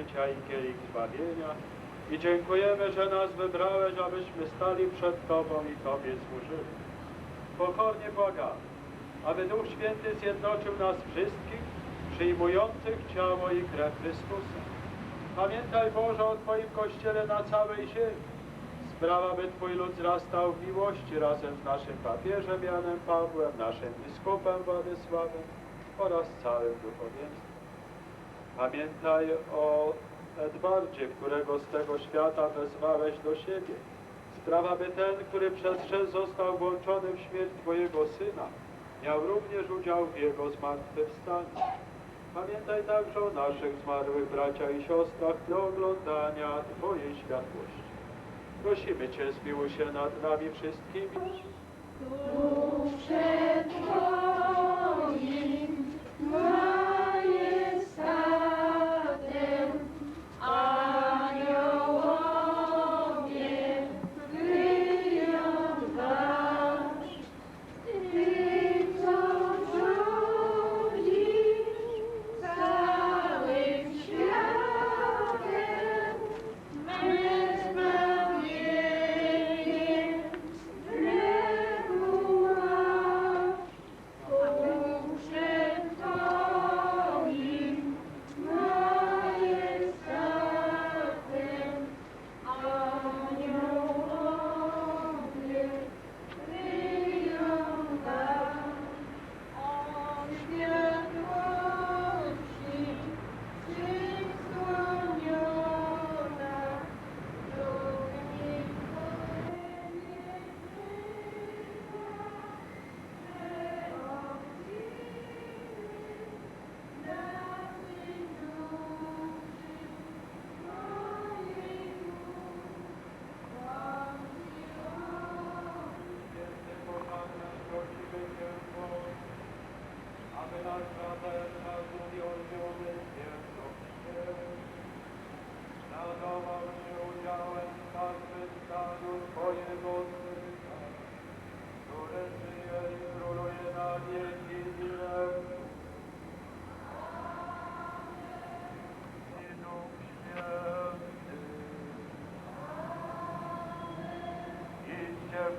życia i kielich zbawienia. I dziękujemy, że nas wybrałeś, abyśmy stali przed Tobą i Tobie służyli. Pokornie błagamy, aby Duch Święty zjednoczył nas wszystkich, przyjmujących ciało i krew Chrystusa. Pamiętaj Boże o Twoim Kościele na całej ziemi. Sprawa, by Twój lud wzrastał w miłości razem z naszym papieżem Janem Pawłem, naszym biskupem Władysławem oraz całym duchowieństwem. Pamiętaj o Edwardzie, którego z tego świata wezwałeś do siebie. Sprawa, by ten, który przez chrzest został włączony w śmierć Twojego Syna, miał również udział w Jego zmartwychwstaniu. Pamiętaj także o naszych zmarłych braciach i siostrach do oglądania Twojej światłości. Prosimy Cię, zmiłuj się nad nami wszystkimi.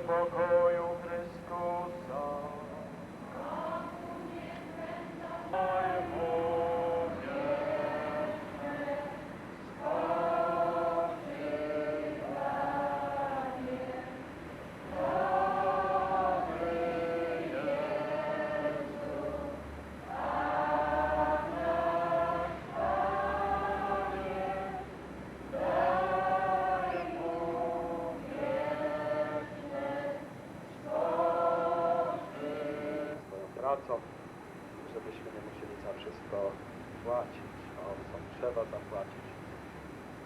Idźcie w żebyśmy nie musieli za wszystko płacić. O, co trzeba zapłacić.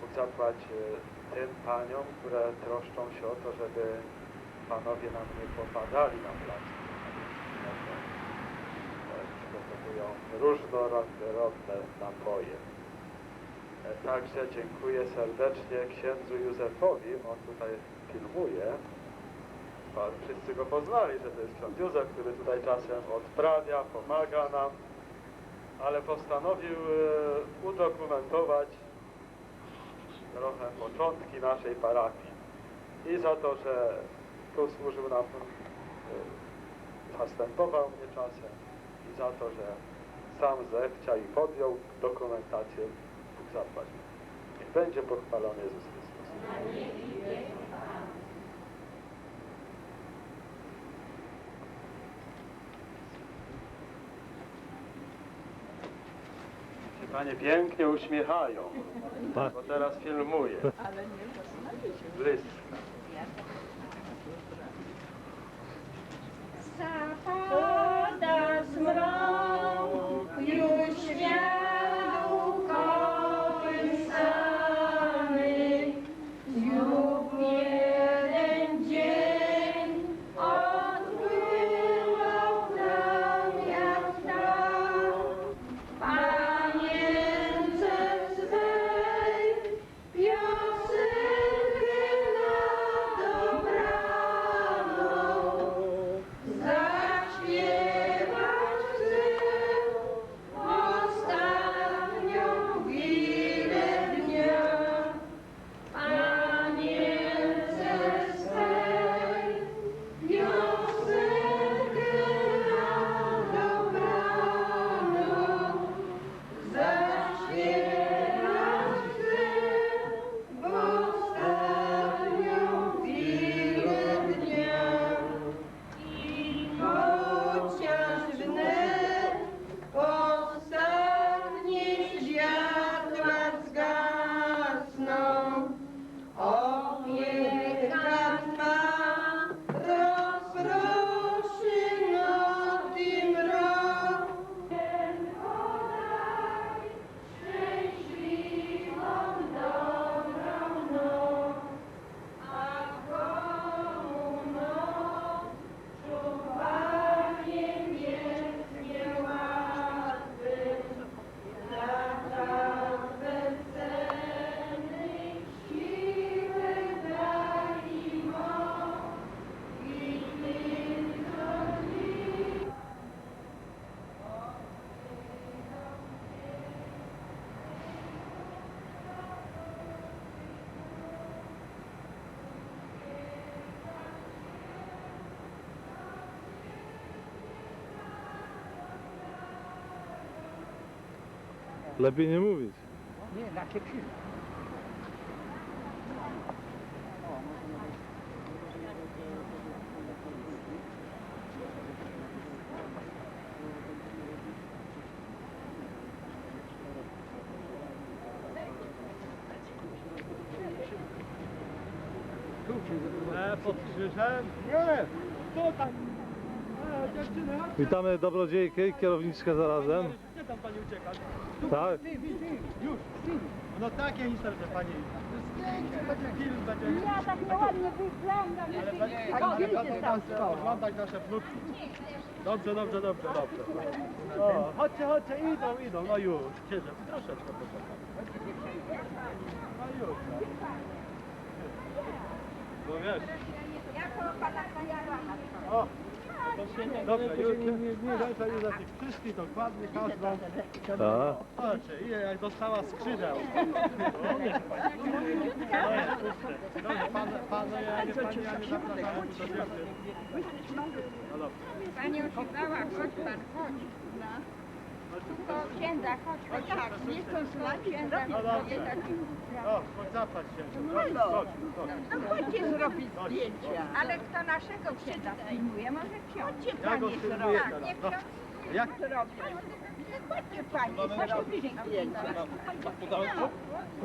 Bóg zapłać e, tym paniom, które troszczą się o to, żeby panowie nam nie popadali na plac. Przygotowują różnorodne napoje. E, Także dziękuję serdecznie księdzu Józefowi, on tutaj filmuje. Pan, wszyscy go poznali, że to jest ksiądz Józef, który tutaj czasem odprawia, pomaga nam, ale postanowił e, udokumentować trochę początki naszej parafii. I za to, że tu służył nam, e, zastępował mnie czasem i za to, że sam zechciał i podjął dokumentację, Bóg zapłać. Niech będzie pochwalony Jezus Chrystus. Panie pięknie uśmiechają, bo teraz filmuję. Blisko. Lepiej nie mówić. Nie, na się krzyża. E, pod krzyżem? Nie! E, dziewczyny, chodźcie. Witamy dobrodziejkę i kierowniczkę zarazem. Tam pani ucieka? Tak? Ty, ty, ty, już, ty. No takie historie, pani. Film będzie. Ja tak nieładnie wyglądam. Ale że- będzie Tak, ale będą tam nas oglądać nasze wnuki. Dobrze, dobrze, dobrze, dobrze. O, chodźcie, chodźcie, idą, idą, no już. Cieszę, troszeczkę poczekam. No już. No wiesz. O, dobrze, już nie, nie, nie lecę już za tych wszystkich dokładnie, każdą. Tak. Chodźcie, ile jak dostała skrzydeł. O, niech pani. No jest, puste. Dobrze, pan, pan, ja nie, pani, ja nie zapraszamy tu do dziewczyn. Pani osiadała, chodź pan, chodź. Tu do księdza, chodź, chodź. Tak, nie konsulat księdza, No dobrze. nie taki. O, chodź zapaść się. Chodź, chodź, chodź. No chodźcie zrobić zdjęcia. Ale kto naszego księdza filmuje, może ksiądz. Chodźcie Ja go pani filmuję zrobić. Niech No. ksiądz Jak? zrobi. Chodźcie pani zrobić zdjęcia.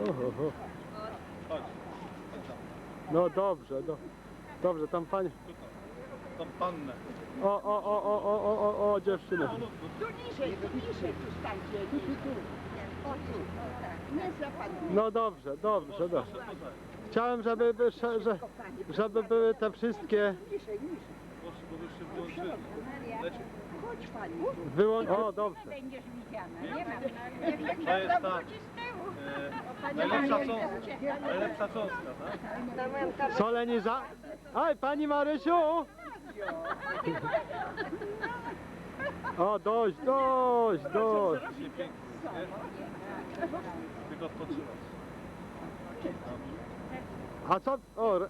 Oho, oho. Chodź. No dobrze, do, dobrze, tam pani. Tą pannę. O, o, o, o, o, o, o, o dziewczynę. Tu niżej, tu niżej, tu stańcie. Tu, tu, tu. O tu, o tak. Nie. No dobrze, dobrze, dobrze. Chciałem, żeby, by- że, żeby były te wszystkie Niżej, niżej. Proszę, bo już się. Chodź pani. wyłączone. O, dobrze. Będziesz widziana. Nie mam. Nie wiem, To jest ta e, najlepsza cząstka. Najlepsza cząstka, tak? Soleniza. Aj, pani Marysiu! O, dość, dość, dość. Tylko odpoczywać. A co? O, re-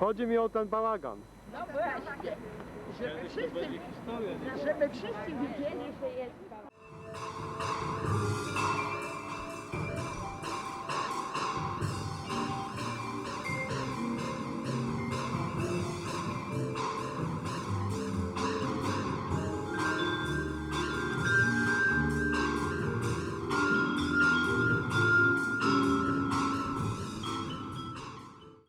chodzi mi o ten bałagan. No właśnie. Żeby Kiedyś to wszyscy, będzie historia, nie? żeby wszyscy widzieli, że jest pan.